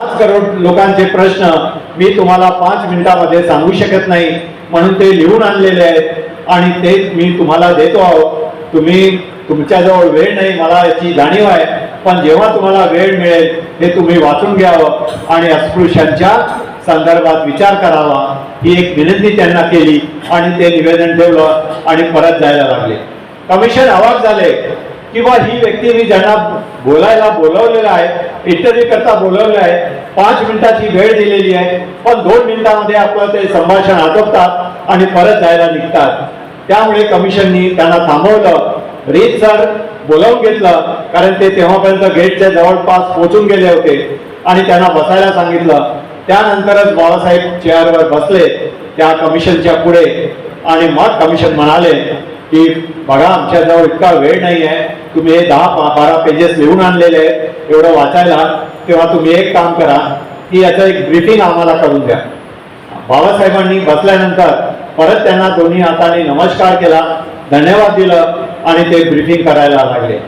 पाच करोड लोकांचे प्रश्न मी तुम्हाला पाच मिनिटामध्ये सांगू शकत नाही म्हणून ते लिहून आणलेले आहेत आणि ते मी तुम्हाला देतो आहोत. तुम्ही तुमच्याजवळ वेळ नाही मला याची जाणीव आहे पण जेव्हा तुम्हाला वेळ मिळेल हे तुम्ही वाचून घ्यावं आणि अस्पृश्यांच्या संदर्भात विचार करावा. ही एक विनंती त्यांना केली आणि ते निवेदन ठेवलं आणि परत जायला लागले. कमिशन आवाज झाले. किंवा ही व्यक्ती मी ज्यांना बोलायला बोलवलेलं आहे इंटरव्ह्यू करता बोलवलं आहे पाच मिनिटाची वेळ दिलेली आहे पण दोन मिनिटामध्ये आपलं ते संभाषण आटोपतात आणि परत जायला निघतात. त्यामुळे कमिशननी त्यांना थांबवलं. रीत सर बोलावून घेतलं कारण ते तेव्हापर्यंत गेटच्या जवळपास पोहोचून गेले होते आणि त्यांना बसायला सांगितलं. त्यानंतरच बाबासाहेब चेअरवर बसले त्या कमिशनच्या पुढे. आणि मग कमिशन म्हणाले की बघा आमच्याजवळ इतका वेळ नाही आहे. तुम्ही हे दहा बारा पेजेस लिहून आणलेले आहेत एवढं वाचायला तेव्हा तुम्ही एक काम करा की याचं एक ब्रीफिंग आम्हाला करून द्या. बाबासाहेबांनी बसल्यानंतर परत त्यांना दोन्ही हाताने नमस्कार केला धन्यवाद दिलं आणि ते ब्रीफिंग करायला लागले.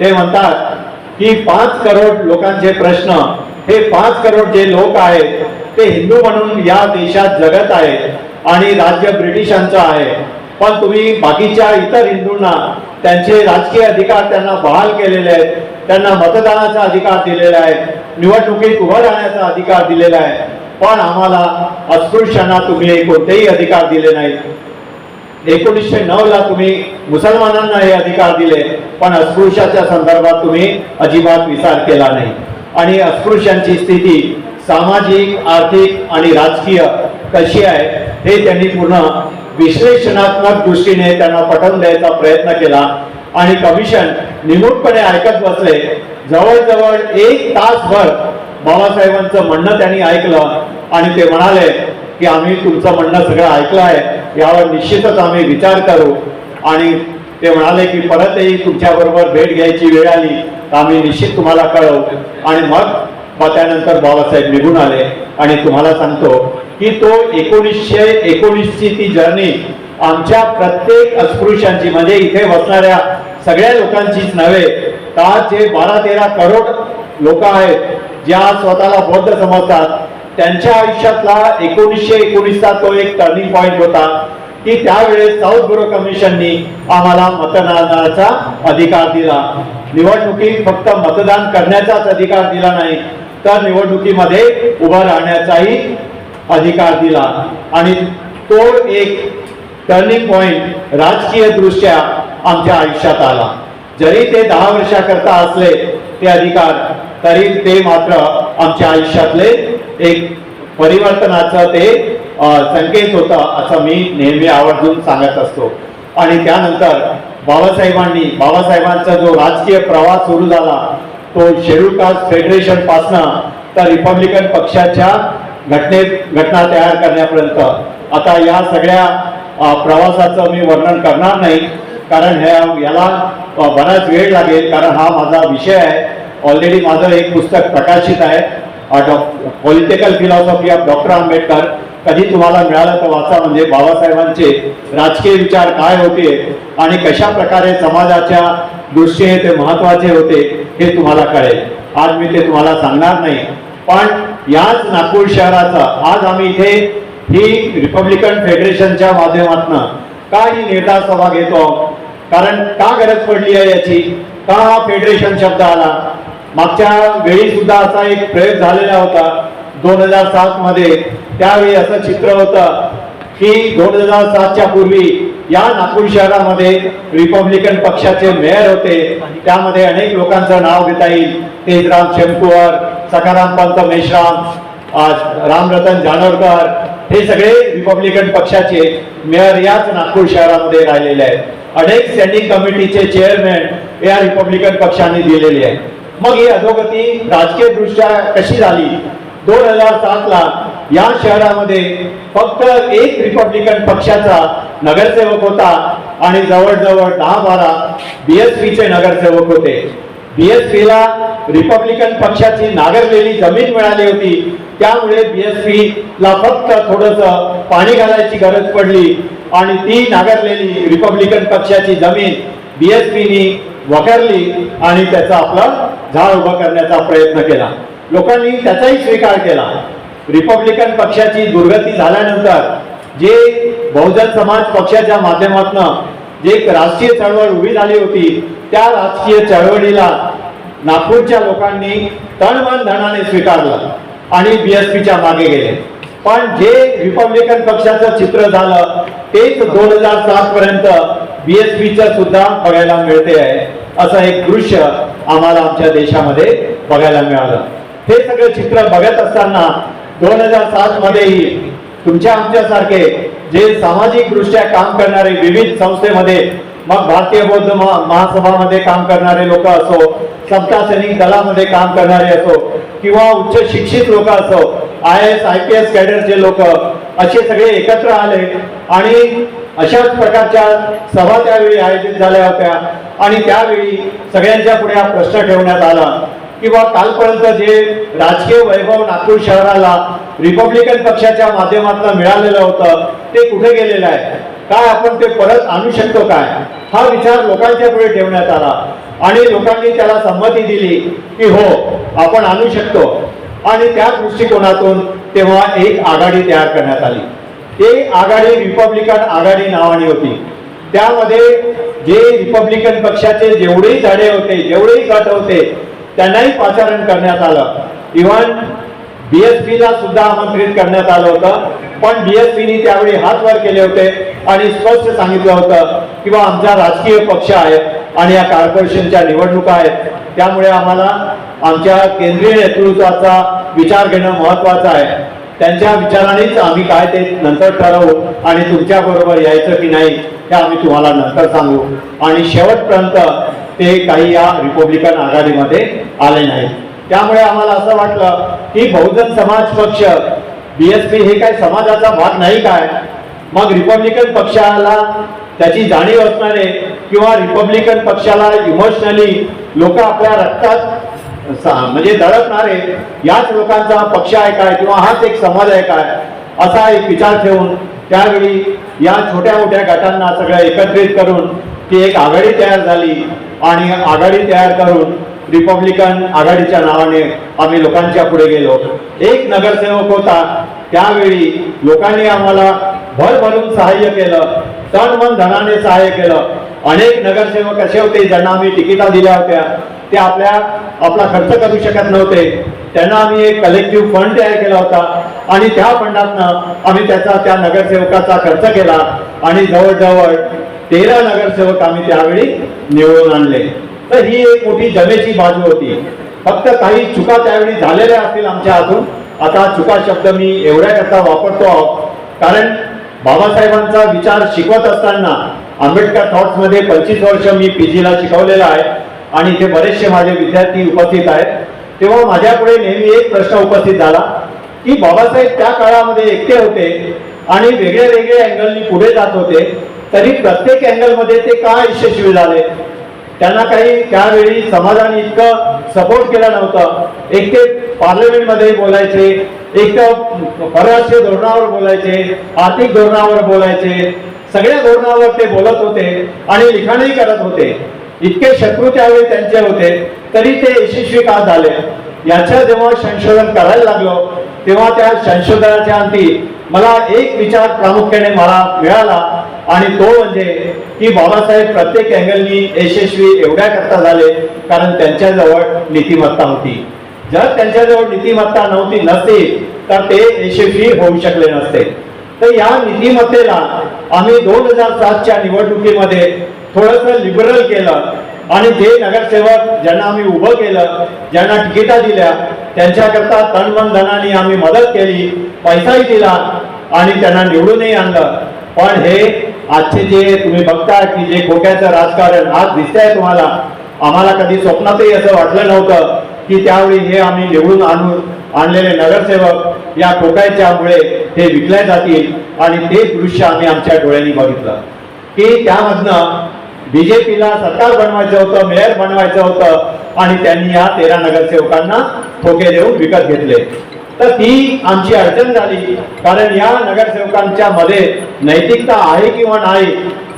ते म्हणतात की पाच करोड लोकांचे प्रश्न हे पाच करोड जे लोक आहेत ते हिंदू म्हणून या देशात जगत आहेत आणि राज्य ब्रिटिशांचं आहे. पण तुम्ही बाकीच्या इतर हिंदूंना त्यांचे राजकीय अधिकार त्यांना बहाल केलेले आहेत त्यांना मतदानाचा अधिकार दिलेला आहे निवडणुकीत उभं राहण्याचा अधिकार दिलेला आहे पण आम्हाला अस्पृश्यांना तुम्ही कोणतेही अधिकार दिले नाहीत. एकोणीसशे नऊ ला तुम्ही मुसलमानांना हे अधिकार दिले पण अस्पृश्याच्या संदर्भात तुम्ही अजिबात विचार केला नाही. आणि अस्पृश्यांची स्थिती सामाजिक आर्थिक आणि राजकीय कशी आहे हे त्यांनी पूर्ण विश्लेषणात्मक दृष्टीने त्यांना पटवून द्यायचा प्रयत्न केला. आणि कमिशन निमूटपणे ऐकत बसले. जवळजवळ एक तासभर बाबासाहेबांचं म्हणणं त्यांनी ऐकलं. आणि ते म्हणाले की आम्ही तुमचं म्हणणं सगळं ऐकलं आहे. यावर निश्चितच आम्ही विचार करू. आणि ते म्हणाले की परतही तुमच्या बरोबर भेट घ्यायची वेळ आली. तर आम्ही निश्चित तुम्हाला कळवू. आणि मग मग त्यानंतर बाबासाहेब निघून आले आणि तुम्हाला सांगतो की तो एकोणीसशे एकोणीसची ती जर्नी आमच्या प्रत्येक अस्पृश्यांची म्हणजे इथे बसणाऱ्या सगळ्या लोकांचीच नव्हे का जे बारा तेरा करोड लोक आहेत ज्या स्वतःला बौद्ध समजतात त्यांच्या आयुष्यातला एकोणीसशे एकोणीसचा तो एक टर्निंग पॉइंट होता की त्यावेळेस साऊथ ब्युरो कमिशननी आम्हाला मतदानाचा अधिकार दिला. निवडणुकीत फक्त मतदान करण्याचाच अधिकार दिला नाही तर निवडणुकीमध्ये उभा राहण्याचाही अधिकार दिला. आणि तो एक टर्निंग पॉइंट राजकीय दृष्ट्या आमच्या आयुष्यात आला. जरी ते दहा वर्षाकरता असले ते अधिकार तरी ते मात्र आमच्या आयुष्यातले एक परिवर्तनाचं ते संकेत होता असं मी नेहमी आवर्जून सांगत असतो. आणि त्यानंतर बाबासाहेबांनी बाबासाहेबांचा जो राजकीय प्रवास सुरू झाला तो शेड्यूल कास्ट फेडरेशन पासनं तर रिपब्लिकन पक्षाच्या घटनेत घटना तयार करण्यापर्यंत. आता या सगळ्या प्रवासाचं मी वर्णन करणार नाही कारण ह्या याला बराच वेळ लागेल कारण हा माझा विषय आहे. ऑलरेडी माझं एक पुस्तक प्रकाशित आहे political philosophy of doctor Ambedkar कधी तुम्हाला मिळालं तर वाचा म्हणजे बाबासाहेबांचे राजकीय विचार काय होते आणि कशा प्रकारे समाजाच्या दृष्टीने ते महत्त्वाचे होते. हे तुम्हाला कळेल. आज मी ते तुम्हाला सांगणार नाही. पण याच नागपूर शहराचा आज आम्ही इथे ही रिपब्लिकन फेडरेशनच्या माध्यमातून का ही नेता सभा घेतो. कारण का गरज पडली आहे याची? का हा फेडरेशन शब्द आला? मागच्या वेळी सुद्धा असा एक प्रयोग झालेला होता. दोन हजार सात मध्ये त्यावेळी असं चित्र होतं. की दोन हजार सातच्या पूर्वी या नागपूर शहरामध्ये रिपब्लिकन पक्षाचे मेयर होते. त्यामध्ये अनेक लोकांचं नाव घेता येईल. तेजराम शेमकुवर सखाराम पंत मेश्राम आज रामरतन जानोरकर हे सगळे रिपब्लिकन पक्षाचे मेयर याच नागपूर शहरामध्ये राहिलेले आहेत. अनेक स्टँडिंग कमिटीचे चेअरमॅन या रिपब्लिकन पक्षाने दिलेले आहेत. मग ही अधोगती राजकीय दृष्ट्या कशी झाली? दोन हजार सात ला या शहरामध्ये फक्त एक रिपब्लिकन पक्षाचा नगरसेवक होता आणि जवळजवळ दहा बारा बीएसपीचे नगरसेवक होते. बीएसपी ला रिपब्लिकन पक्षाची नागरलेली जमीन मिळाली होती. त्यामुळे बीएसपी ला फक्त थोडस पाणी घालायची गरज पडली आणि ती नागरलेली रिपब्लिकन पक्षाची जमीन बीएसपीनी वगरली आणि त्याचा आपला झाड उभा करण्याचा प्रयत्न केला. लोकांनी त्याचाही स्वीकार केला. रिपब्लिकन पक्षाची दुर्गती झाल्यानंतर जे बहुजन समाज पक्षाच्या माध्यमातून जे एक राष्ट्रीय चळवळ उभी झाली होती त्या राजकीय चळवळीला नागपूरच्या लोकांनी तणमन धनाने स्वीकारलं आणि बीएसपीच्या मागे गेले. पण जे रिपब्लिकन पक्षाचं चित्र झालं तेच दोन हजार सात पर्यंत बीएसपीचं सुद्धा बघायला मिळते आहे असं एक दृश्य आम्हाला आमच्या देशामध्ये बघायला मिळालं. हे सगळं चित्र बघत असताना दोन हजार सात मध्येही तुमच्या आमच्यासारखे जे सामाजिक दृष्ट्या काम करणारे विविध संस्थेमध्ये मग भारतीय बौद्ध महासभामध्ये काम करणारे लोक असो समता सैनिक दलामध्ये काम करणारे असो किंवा उच्च शिक्षित लोक असो I S I P S कॅडरचे लोक असे सगळे एकत्र आले आणि अशाच प्रकारच्या सभा त्यावेळी आयोजित झाल्या होत्या आणि त्यावेळी सगळ्यांच्या पुढे हा प्रश्न ठेवण्यात आला. किंवा कालपर्यंत जे राजकीय वैभव नागपूर शहराला रिपब्लिकन पक्षाच्या माध्यमातून मिळालेलं होतं ते कुठे गेलेलं आहे? काय आपण ते परत आणू शकतो काय? हा विचार लोकांच्या पुढे ठेवण्यात आला. आणि लोकांनी त्याला संमती दिली की हो आपण आणू शकतो. आणि त्या दृष्टिकोनातून तेव्हा एक आघाडी तयार करण्यात आली. ते आघाडी रिपब्लिकन आघाडी नावाने होती. त्यामध्ये जे रिपब्लिकन पक्षाचे जेवढेही झाडे होते जेवढेही गट होते त्यांनाही पाचारण करण्यात आलं. इव्हन बीएसपी ला सुद्धा आमंत्रित करण्यात आलं होतं. पण बीएसपीनी त्यावेळी हात वर केले होते आणि स्पष्ट सांगितलं होतं किंवा आमचा राजकीय पक्ष आहे आणि या कॉर्पोरेशनच्या निवडणुका आहेत. त्यामुळे आम्हाला आमच्या केंद्रीय नेतृत्वाचा विचार घेणं महत्वाचं आहे. त्यांच्या विचारानेच आम्ही काय ते नंतर ठरवू आणि तुमच्या बरोबर यायचं की नाही हे आम्ही तुम्हाला नंतर सांगू. आणि शेवटपर्यंत ते काही या रिपब्लिकन आघाडीमध्ये आले नाही त्यामुळे आम्हाला असं वाटलं की बहुजन समाज पक्ष बीएसपी हे काय समाजाचा भाग नाही काय? मग रिपब्लिकन पक्षाला त्याची जाणीव असणारे किंवा रिपब्लिकन पक्षाला इमोशनली लोक आपल्या रक्तात सा- म्हणजे दडपणारे याच लोकांचा पक्ष आहे काय किंवा हाच एक समाज आहे काय? असा एक विचार ठेवून त्यावेळी या छोट्या मोठ्या गटांना सगळं एकत्रित करून ती एक आघाडी तयार झाली आणि आघाडी तयार करून रिपब्लिकन आघाडीच्या नावाने आम्ही लोकांच्या पुढे गेलो. एक नगरसेवक होता. त्यावेळी लोकांनी आम्हाला भर भरून सहाय्य केलं. तन मन धनाने सहाय्य केलं. अनेक नगरसेवक असे होते ज्यांना आम्ही तिकिटा दिल्या होत्या. ते आपल्या आपला खर्च करू शकत नव्हते. त्यांना आम्ही एक कलेक्टिव्ह फंड तयार केला होता. आणि त्या फंडातनं आम्ही त्याचा त्या नगरसेवकाचा खर्च केला. आणि जवळजवळ तेरा नगरसेवक आम्ही त्यावेळी निवडून आणले. तर ही एक मोठी जमेची बाजू होती. फक्त काही चुका त्यावेळी झालेल्या असतील आमच्या हातून. आता चुका शब्द मी एवढ्या करता वापरतो आहोत. कारण बाबासाहेबांचा विचार शिकवत असताना आंबेडकर थॉट्समध्ये पंचवीस वर्ष मी पीजीला शिकवलेला आहे आणि इथे बरेचसे माझे विद्यार्थी उपस्थित आहेत. तेव्हा माझ्यापुढे नेहमी एक प्रश्न उपस्थित झाला की बाबासाहेब त्या काळामध्ये एकटे होते आणि वेगळे वेगळे अँगलनी पुढे जात होते. तरी प्रत्येक अँगलमध्ये ते का यशस्वी झाले? त्यांना काही त्यावेळी समाजाने इतकं सपोर्ट केला नव्हतं. एक ते पार्लमेंटमध्ये बोलायचे एक तर परराष्ट्रीय धोरणावर बोलायचे आर्थिक धोरणावर बोलायचे. सगळ्या धोरणावर ते बोलत होते आणि लिखाणही करत होते. इतके शत्रू त्यावेळी त्यांचे होते तरी ते यशस्वी का झाले? याचं जेव्हा संशोधन करायला लागलो तेव्हा त्या संशोधनाच्या अंती मला एक विचार प्रामुख्याने मला मिळाला. आणि तो म्हणजे की बाबासाहेब प्रत्येक अँगलनी यशस्वी एवढ्या करता झाले कारण त्यांच्याजवळ नीतिमत्ता होती. जर त्यांच्याजवळ नीतिमत्ता नव्हती नसती तर ते यशस्वी होऊ शकले नसते. तर या नीतिमत्तेला आम्ही दोन हजार सातच्या निवडणुकीमध्ये थोडंसं लिबरल केलं आणि जे नगरसेवक ज्यांना आम्ही उभं केलं ज्यांना तिकिटा दिल्या त्यांच्याकरता तनमन धनाने आम्ही मदत केली पैसाही दिला आणि त्यांना निवडूनही आणलं. पण हे आजचे जे तुम्ही बघताय की जे खोक्याचं राजकारण आज दिसतंय तुम्हाला आम्हाला कधी स्वप्नातही असं वाटलं नव्हतं की त्यावेळी हे आम्ही निवडून आणून आणलेले नगरसेवक या खोकायच्यामुळे हे विकले जातील आणि ते दृश्य आम्ही आमच्या डोळ्यांनी बघितलं. की त्यामधनं बीजेपीला सरकार बनवायचं होतं मेयर बनवायचं होतं आणि त्यांनी या तेरा नगरसेवकांना ठोके देऊन विकत घेतले. तर ती आमची अडचण झाली. कारण या नगरसेवकांच्या मध्ये नैतिकता आहे किंवा नाही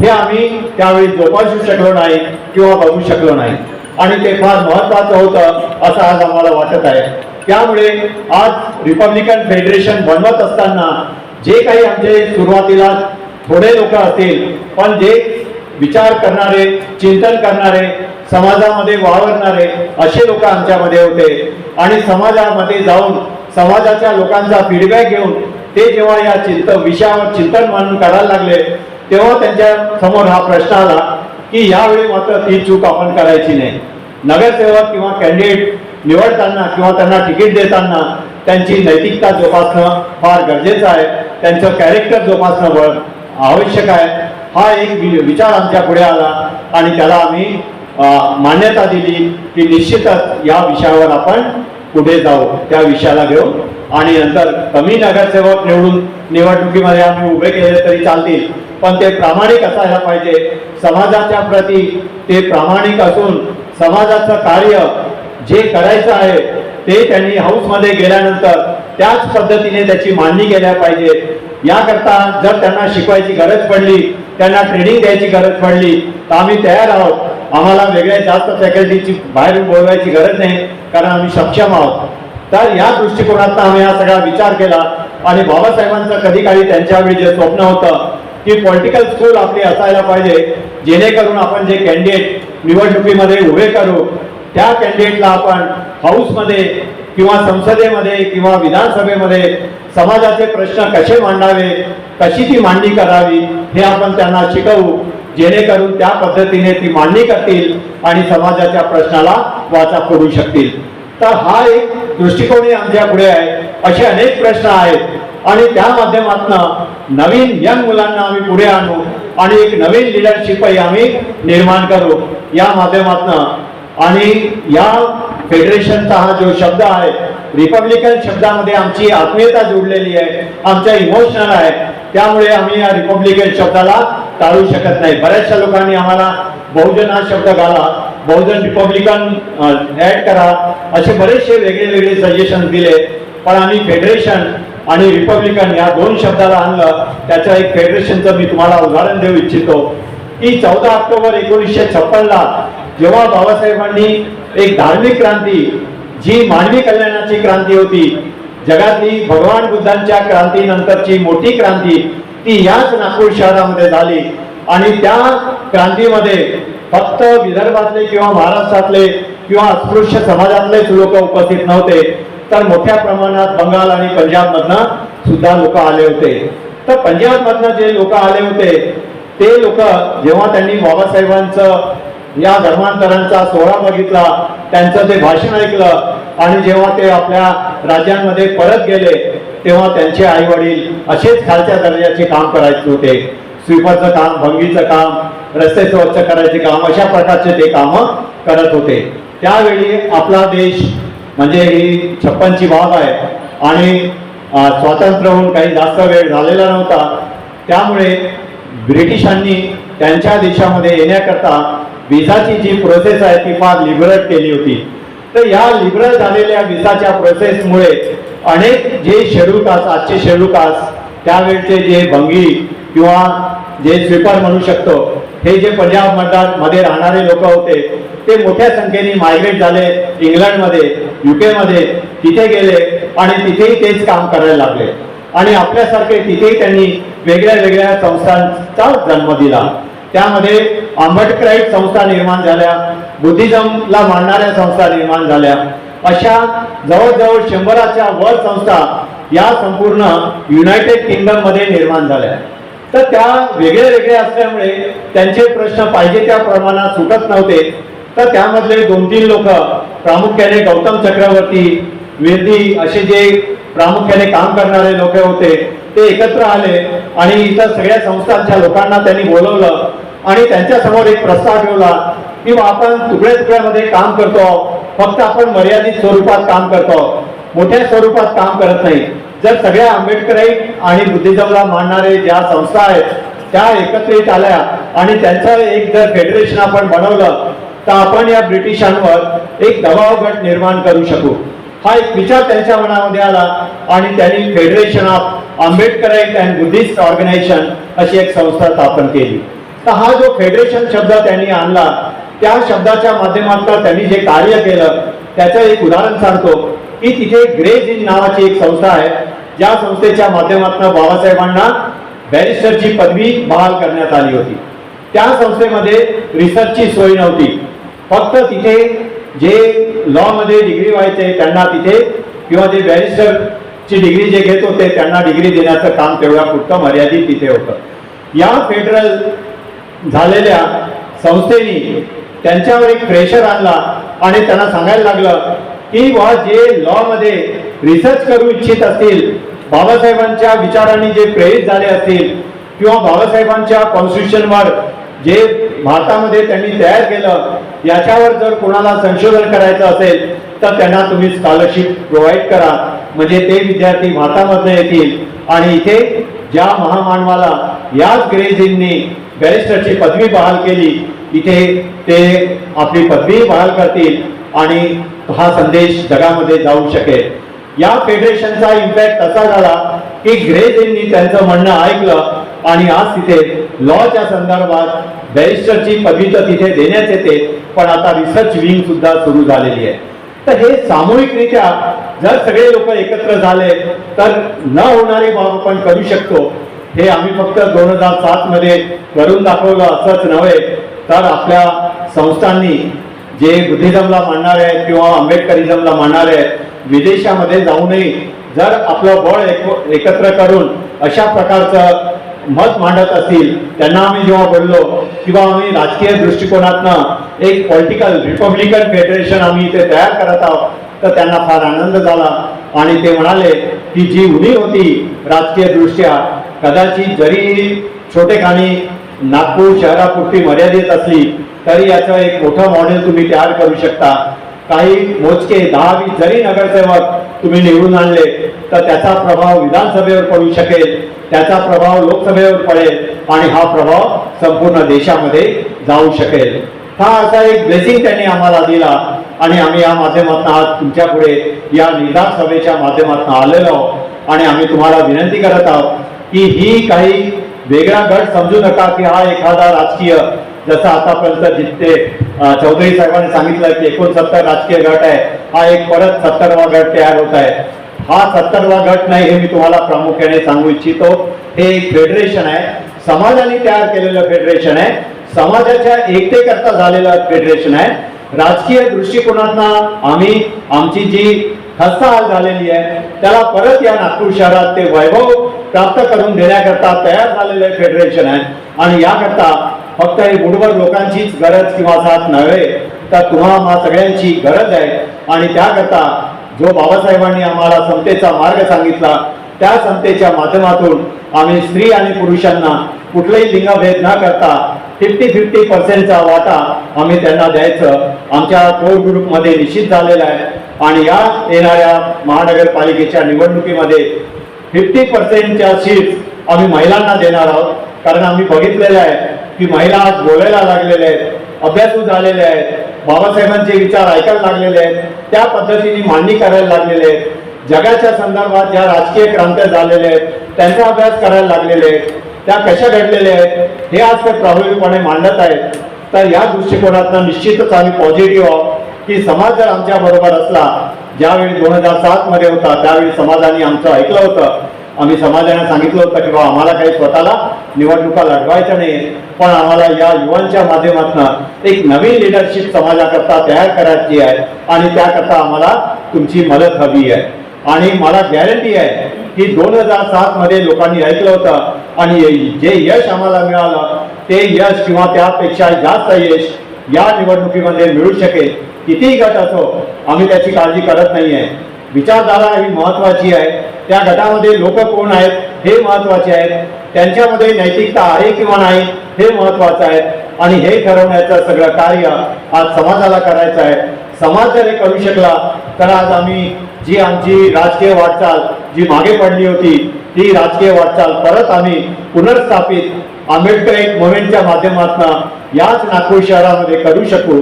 हे आम्ही त्यावेळी जोपासू शकलो नाही किंवा बघू शकलो नाही. आणि ते फार महत्वाचं होतं असं आज आम्हाला वाटत आहे. त्यामुळे आज रिपब्लिकन फेडरेशन बनवत असताना जे काही आमचे सुरुवातीला थोडे लोक असतील पण जे विचार करणारे चिंतन करणारे समाजामध्ये वावरणारे असे लोक आमच्यामध्ये होते. आणि समाजामध्ये जाऊन समाजाच्या लोकांचा फीडबॅक घेऊन ते जेव्हा या चिंत विषयावर चिंतन मांडून करायला लागले तेव्हा त्यांच्यासमोर हा प्रश्न आला की यावेळी मात्र ती चूक आपण करायची नाही. नगरसेवक किंवा कॅन्डिडेट निवडताना किंवा त्यांना तिकीट देताना त्यांची नैतिकता जोपासणं फार गरजेचं आहे. त्यांचं कॅरेक्टर जोपासणं ब- आवश्यक आहे. हा एक वि- विचार आमच्या पुढे आला आणि त्याला आम्ही मान्यता दिली की निश्चितच या विषयावर आपण कुठे जाऊ त्या विषयाला घेऊन. आणि नंतर कमी नगरसेवक निवडून निवडणुकीमध्ये आम्ही उभे केले तरी चालतील. पण ते प्रामाणिक असायला पाहिजे. समाजाच्या प्रती ते प्रामाणिक असून समाजाचं कार्य जे करायचं आहे ते त्यांनी हाऊसमध्ये गेल्यानंतर त्याच पद्धतीने त्याची मांडणी केल्या पाहिजे. याकरता जर त्यांना शिकवायची गरज पडली त्यांना ट्रेनिंग द्यायची गरज पडली तर आम्ही तयार आहोत. आम्हाला वेगळ्या जास्त फॅकल्टीची बाहेरून बोलवायची गरज नाही. कारण आम्ही सक्षम आहोत. तर या दृष्टिकोनातनं आम्ही हा सगळा विचार केला आणि बाबासाहेबांचं कधी काळी त्यांच्यावेळी जे स्वप्न होतं की पॉलिटिकल स्कूल आपली असायला पाहिजे. जेणेकरून आपण जे कॅन्डिडेट निवडणुकीमध्ये उभे करू त्या कॅन्डिडेटला आपण हाऊसमध्ये किंवा संसदेमध्ये किंवा विधानसभेमध्ये समाजाचे प्रश्न कसे मांडावे कशी ती मांडणी करावी हे आपण त्यांना शिकवू. जेणेकरून त्या पद्धतीने ती मांडणी करतील आणि समाजाच्या प्रश्नाला वाचा फोडू शकतील. तर हा एक दृष्टिकोनही आमच्या पुढे आहे. असे अनेक प्रश्न आहेत. आणि त्या माध्यमातून नवीन यंग मुलांना आम्ही पुढे आणू आणि एक नवीन लिडरशिपही आम्ही निर्माण करू. या माध्यमातून. आणि या फेडरेशनचा हा जो शब्द आहे रिपब्लिकन शब्दामध्ये आमची आत्मीयता जोडलेली आहे आमच्या इमोशनल आहे. त्यामुळे आम्ही या रिपब्लिकन शब्दाला टाळू शकत नाही. बऱ्याचशा लोकांनी आम्हाला बहुजन हा शब्द घाला बहुजन रिपब्लिकन ऍड करा. असे बरेचसे वेगळे वेगळे सजेशन दिले. पण आम्ही फेडरेशन आणि रिपब्लिकन या दोन शब्दाला आणलं. त्याचं एक फेडरेशनचं मी तुम्हाला उदाहरण देऊ इच्छितो. की चौदा ऑक्टोबर एकोणीसशे छप्पनला जेव्हा बाबासाहेबांनी एक धार्मिक क्रांती जी मानवी कल्याणाची क्रांती होती जगातली भगवान बुद्धांच्या क्रांतीनंतरची मोठी क्रांती ती याच नागपूर शहरामध्ये झाली. आणि त्या क्रांतीमध्ये फक्त विदर्भातले किंवा महाराष्ट्रातले किंवा अस्पृश्य समाजातलेच लोक उपस्थित नव्हते. तर मोठ्या प्रमाणात बंगाल आणि पंजाब मधनं सुद्धा लोक आले होते. तर पंजाब मधनं जे लोक आले होते ते लोक जेव्हा त्यांनी बाबासाहेबांचं या धर्मांतरांचा सोहळा बघितला त्यांचं ते भाषण ऐकलं आणि जेव्हा ते आपल्या राज्यांमध्ये परत गेले तेव्हा त्यांचे आई वडील असेच खालच्या दर्जाचे काम करायचे होते. स्वीपरचं काम भंगीचं काम रस्ते स्वच्छ करायचे काम अशा प्रकारचे ते काम करत होते. त्यावेळी आपला देश म्हणजे ही छप्पनची बाब आहे आणि स्वातंत्र्य होऊन काही जास्त वेळ झालेला नव्हता. त्यामुळे ब्रिटिशांनी त्यांच्या देशामध्ये येण्याकरता विजाची जी प्रोसेस आहे ती फार लिबरेट केली होती. तर या लिबरल झालेल्या विसाच्या प्रोसेसमुळे अनेक जे शेड्यूल कास्ट आजचे शेड्यूल कास्ट त्यावेळचे जे भंगी किंवा जे स्वीपर म्हणू शकतो हे जे पंजाबमध्ये मध्ये राहणारे लोक होते ते मोठ्या संख्येने मायग्रेट झाले इंग्लंडमध्ये युके मध्ये तिथे गेले आणि तिथेही तेच काम करायला लागले. आणि आपल्यासारखे तिथेही त्यांनी वेगळ्या वेगळ्या संस्थांचा जन्म दिला. त्यामध्ये आंबेडकराईट संस्था निर्माण झाल्या बुद्धिझमला मांडणाऱ्या संस्था निर्माण झाल्या. अशा जवळजवळ शंभराच्या वर संस्था या संपूर्ण युनायटेड किंगडममध्ये निर्माण झाल्या. तर त्या वेगळ्या वेगळ्या असल्यामुळे त्यांचे प्रश्न पाहिजे त्या प्रमाणात सुटत नव्हते. तर त्यामधले दोन तीन लोक प्रामुख्याने गौतम चक्रवर्ती वेदी असे जे प्रामुख्याने काम करणारे लोक होते ते एकत्र आले आणि इतर सगळ्या संस्थांच्या लोकांना त्यांनी बोलवलं आणि त्यांच्यासमोर एक प्रस्ताव ठेवला किंवा आपण तुकड्या तुकड्यामध्ये काम करतो फक्त आपण मर्यादित स्वरूपात काम करतो मोठ्या स्वरूपात काम करत नाही. जर सगळ्या आंबेडकराईट आणि बुद्धिजमला मानणारे ज्या संस्था आहेत त्या एकत्रित आल्या आणि त्यांचं एक जर फेडरेशन आपण बनवलं तर आपण या ब्रिटिशांवर एक दबाव गट निर्माण करू शकू. हा एक विचार त्यांच्या मनामध्ये आला आणि त्यांनी federation of Ambedkarite and Buddhist organisation अशी एक संस्था स्थापन केली. तर हा जो फेडरेशन शब्द त्यांनी आणला त्या शब्दाच्या माध्यमातून त्यांनी जे कार्य केलं त्याचं एक उदाहरण सांगतो. की तिथे ग्रेज इन नावाची एक संस्था आहे. ज्या संस्थेच्या माध्यमातून बाबासाहेबांना बॅरिस्टरची पदवी बहाल करण्यात आली होती. त्या संस्थेमध्ये रिसर्चची सोय नव्हती. फक्त तिथे जे लॉमध्ये डिग्री व्हायचे त्यांना तिथे किंवा जे बॅरिस्टरची डिग्री जे घेत होते त्यांना डिग्री देण्याचं काम तेवढ्या पुरतं मर्यादित तिथे होतं. या फेडरल झालेल्या संस्थेनी त्यांच्यावर एक प्रेशर आणला आणि त्यांना सांगायला लागलं की वा जे लॉ मध्ये रिसर्च करू इच्छित असतील बाबासाहेबांच्या विचारांनी जे प्रेरित झाले असतील किंवा बाबासाहेबांच्या कॉन्स्टिट्यूशनवर जे भारतामध्ये त्यांनी तयार केलं याच्यावर जर कोणाला संशोधन करायचं असेल तर त्यांना तुम्ही स्कॉलरशिप प्रोव्हाइड करा. म्हणजे ते विद्यार्थी भारतामधनं येतील. आणि इथे ज्या महामानवाला याच ग्रेजींनी बॅरिस्टरची पदवी बहाल केली इथे ते आपली पदवी बहाल करतील आणि हा संदेश जगामध्ये जाऊ शकेल. या फेडरेशनचा इम्पॅक्ट असा झाला की ग्रेजींनी त्यांचं म्हणणं ऐकलं आणि आज तिथे लॉच्या संदर्भात बॅरिस्टरची पदवी तर तिथे देण्यात येते पण आता रिसर्च विंग सुद्धा सुरू झालेली आहे. तर हे सामूहिकरित्या जर सगळे लोक एकत्र झाले तर न होणारी बाब आपण करू शकतो. हे आम्ही फक्त दोन हजार सात मध्ये करून दाखवलं असंच नव्हे तर आपल्या संस्थांनी जे बुद्धिझमला मानणारे आहेत किंवा आंबेडकरिझमला मानणारे आहेत विदेशामध्ये जाऊनही जर आपलं बळ एक- एकत्र करून अशा प्रकारचं मत मांडत असतील त्यांना आम्ही जेव्हा बोललो किंवा आम्ही राजकीय दृष्टिकोनातनं एक पॉलिटिकल रिपब्लिकन फेडरेशन आम्ही इथे तयार करत आहोत तर त्यांना फार आनंद झाला. आणि ते म्हणाले की जी उभी होती राजकीय दृष्ट्या कदाचित जरी छोटेखानी नागपूर शहरापुरती मर्यादित असली तरी याचं एक मोठं मॉडेल तुम्ही तयार करू शकता. काही मोजके दहा वीस जरी नगरसेवक तुम्ही निवडून आणले तर त्याचा प्रभाव विधानसभेवर पडू शकेल त्याचा प्रभाव लोकसभेवर पडेल आणि हा प्रभाव संपूर्ण देशामध्ये जाऊ शकेल. हा असा एक ब्लेसिंग त्यांनी आम्हाला दिला आणि आम्ही या माध्यमातून आज तुमच्यापुढे या निदान सभेच्या माध्यमातून आलेलो आहोत. आणि आम्ही तुम्हाला विनंती करत आहोत की ही काही वेगळा गट समजू नका की हा एखादा राजकीय जसं आतापर्यंत जिथे चौधरी साहेबांनी सांगितलं की एकोणसत्तर राजकीय गट आहे हा एक परत सत्तरवा गट तयार होत आहे. हा सत्तरवा गट नाही हे मी तुम्हाला प्रामुख्याने सांगू इच्छितो. हे एक फेडरेशन आहे. समाजाने तयार केलेलं फेडरेशन आहे. समाजाच्या एकतेकरता झालेलं फेडरेशन आहे. राजकीय दृष्टिकोनातनं आम्ही आमची जी हस्ताहाल झालेली आहे त्याला परत या नागपूर शहरात ते वैभव प्राप्त करून देण्याकरता तयार झालेले फेडरेशन आहे. आणि याकरता फक्त हे बुडवर लोकांचीच गरज किंवा साथ नव्हे तर तुम्हा सगळ्यांची गरज आहे. आणि त्याकरता जो बाबासाहेबांनी आम्हाला समतेचा मार्ग सांगितला त्या समतेच्या माध्यमातून आम्ही स्त्री आणि पुरुषांना कुठलाही लिंगभेद न करता फिफ्टी फिफ्टी पर्सेंटचा वाटा आम्ही त्यांना द्यायचं आमच्या कोर ग्रुपमध्ये निश्चित झालेला आहे. आणि या येणाऱ्या महानगरपालिकेच्या निवडणुकीमध्ये फिफ्टी पर्सेंटच्या सीट आम्ही महिलांना देणार आहोत. कारण आम्ही बघितलेलं आहे की महिला आज बोलायला लागलेल्या आहेत अभ्यासू झालेल्या आहेत बाबासाहेबांचे विचार ऐकायला लागलेले आहेत. त्या पद्धतीने मांडणी करायला लागलेले आहेत. जगाच्या संदर्भात ज्या राजकीय क्रांत्या झालेल्या आहेत त्यांचा अभ्यास करायला लागलेले आहेत. त्या कशा घडलेल्या आहेत हे आज ते प्रभावीपणे मांडत आहेत. तर या दृष्टिकोनातनं निश्चितच आम्ही पॉझिटिव्ह आहोत की समाज जर आमच्या बरोबर असला ज्यावेळी दोन हजार सातमध्ये होता त्यावेळी समाजाने आमचं ऐकलं होतं. आम्ही समाजाने सांगितलं होतं की बाबा आम्हाला काही स्वतःला निवडणुका लढवायच्या नाही पण आम्हाला या युवांच्या माध्यमातून एक नवीन लिडरशिप समाजाकरता तयार करायची आहे आणि त्याकरता आम्हाला तुमची मदत हवी आहे. आणि मला गॅरंटी आहे की दोन हजार सातमध्ये लोकांनी ऐकलं होतं आणि जे यश आम्हाला मिळालं ते यश किंवा त्यापेक्षा जास्त यश या निवडणुकीमध्ये मिळू शकेल. कितीही गट असो आम्ही त्याची काळजी करत नाही आहे विचारधारा ही महत्वाची आहे. त्या गटामध्ये लोक कोण आहेत हे महत्त्वाचे आहेत. त्यांच्यामध्ये नैतिकता आहे किंवा नाही हे महत्वाचं आहे. आणि हे ठरवण्याचं सगळं कार्य आज समाजाला करायचं आहे. समाज जर हे करू शकला तर आज आम्ही जी आमची राजकीय वाटचाल जी मागे पडली होती ती राजकीय वाटचाल परत आम्ही पुनर्स्थापित आंबेडकर मुवमेंटच्या माध्यमातून याच नागपूर शहरामध्ये करू शकू.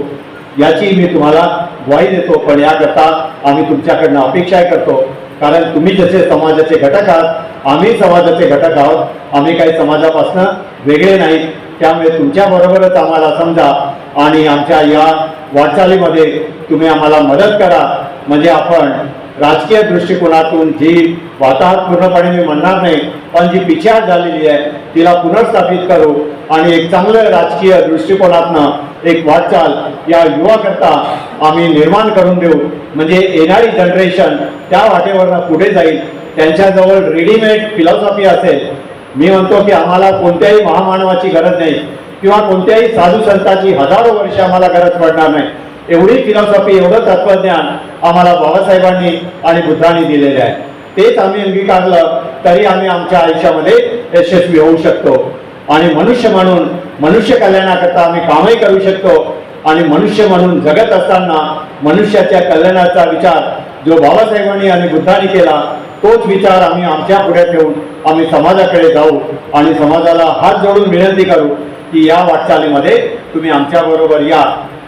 याची मी तुम्हाला ग्वाही देतो पण याकरता आम्ही तुमच्याकडनं अपेक्षाही करतो. कारण तुम्ही जसे समाजाचे घटक आहात आम्ही समाजाचे घटक आहोत आम्ही काही समाजापासून वेगळे नाहीत. त्यामुळे तुमच्या बरोबरच आम्हाला समजा आणि आमच्या या वाटचालीमध्ये तुम्ही आम्हाला मदत करा. म्हणजे आपण राजकीय दृष्टिकोनातून जी वाताहत पूर्णपणे मी म्हणणार नाही पण जी पिछाड झालेली आहे तिला पुनर्स्थापित करू. आणि एक चांगलं राजकीय दृष्टिकोनातनं एक वाटचाल या युवाकरता आम्ही निर्माण करून देऊ. म्हणजे येणारी जनरेशन त्या वाटेवरनं पुढे जाईल. त्यांच्याजवळ रेडीमेड फिलॉसॉफी असेल. मी म्हणतो की आम्हाला कोणत्याही महामानवाची गरज नाही किंवा कोणत्याही साधू संतांची हजारो वर्ष आम्हाला गरज पडणार नाही. एवढी फिलॉसॉफी एवढं तत्वज्ञान आम्हाला बाबासाहेबांनी आणि बुद्धांनी दिलेले आहे. तेच आम्ही अंगीकारलं तरी आम्ही आमच्या आयुष्यामध्ये यशस्वी होऊ शकतो. आणि मनुष्य म्हणून मनुष्य कल्याणाकरता आम्ही कामही करू शकतो. आणि मनुष्य म्हणून जगत असताना मनुष्याच्या कल्याणाचा विचार जो बाबासाहेबांनी आणि बुद्धांनी केला तोच विचार आम्ही आमच्या पुढे ठेवून आम्ही समाजाकडे जाऊ आणि समाजाला हात जोडून विनंती करू की या वाटचालीमध्ये तुम्ही आमच्याबरोबर या.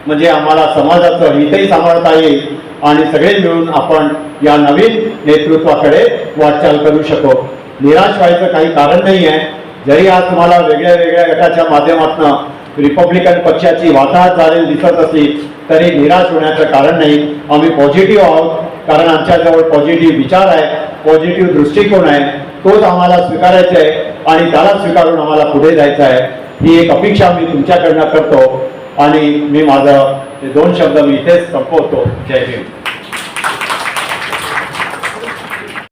म्हणजे आम्हाला समाजाचं हितही सांभाळता येईल आणि सगळे मिळून आपण या नवीन नेतृत्वाकडे वाटचाल करू शकतो निराश व्हायचं काही कारण नाही आहे जरी आज तुम्हाला वेगळ्या वेगळ्या गटाच्या माध्यमातून रिपब्लिकन पक्षाची वाताहत झालेली दिसत असली तरी निराश होण्याचं कारण नाही. आम्ही पॉझिटिव्ह आहोत कारण आमच्याजवळ पॉझिटिव्ह विचार आहे पॉझिटिव्ह दृष्टिकोन आहे. तोच आम्हाला स्वीकारायचा आहे आणि त्याला स्वीकारून आम्हाला पुढे जायचं आहे. ही एक अपेक्षा मी तुमच्याकडनं करतो आणि मी माझं हे दोन शब्द मी इथेच संपवतो. जय भीम